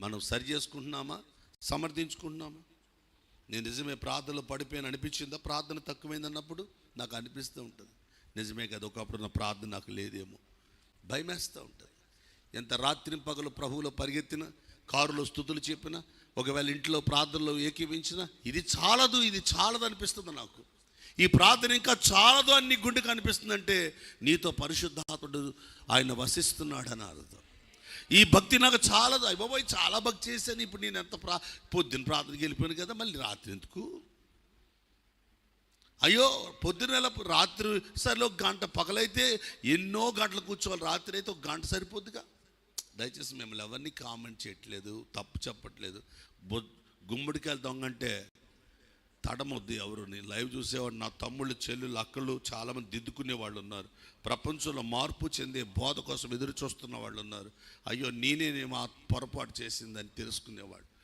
మనం సరి చేసుకుంటున్నామా? సమర్థించుకుంటున్నామా? నేను నిజమే ప్రార్థనలో పడిపోయాను అనిపించిందా? ప్రార్థన తక్కువైందన్నప్పుడు నాకు అనిపిస్తూ ఉంటుంది. నిజమే కదా ఒకప్పుడు నా ప్రార్థన నాకు లేదేమో. భయమేస్తూ ఉంటుంది. ఎంత రాత్రి పగలు ప్రభువులో పరిగెత్తిన కారులో స్థుతులు చెప్పిన ఒకవేళ ఇంట్లో ప్రార్థనలో ఏకీవించిన ఇది చాలదు ఇది చాలదు అనిపిస్తుంది నాకు. ఈ ప్రార్థన ఇంకా చాలదు అని నీ గుండెకి అనిపిస్తుందంటే నీతో పరిశుద్ధాత్ముడు ఆయన వసిస్తున్నాడు అని అర్థం ఈ భక్తి నాకు చాలా అయ్యబాబోయ్ చాలా భక్తి చేశాను. ఇప్పుడు నేను ఎంత ప్రా పొద్దున్న ప్రార్థనకి వెళ్ళిపోయాను కదా మళ్ళీ రాత్రి ఎందుకు? అయ్యో పొద్దున రాత్రి సరే ఒక గంట పగలైతే ఎన్నో గంటలు కూర్చోవాలి. రాత్రి అయితే ఒక గంట సరిపోద్దిగా. దయచేసి మిమ్మల్ని ఎవరిని కామెంట్ చేయట్లేదు తప్పు చెప్పట్లేదు. బొ దొంగ అంటే తడమొద్దు ఎవరు. లైవ్ చూసేవాడు నా తమ్ముళ్ళు చెల్లెలు అక్కలు చాలామంది దిద్దుకునే వాళ్ళు ఉన్నారు ప్రపంచంలో మార్పు చెందే బోధ కోసం ఎదురు చూస్తున్న వాళ్ళు ఉన్నారు అయ్యో నేనే మా పొరపాటు చేసిందని తెలుసుకునేవాడు.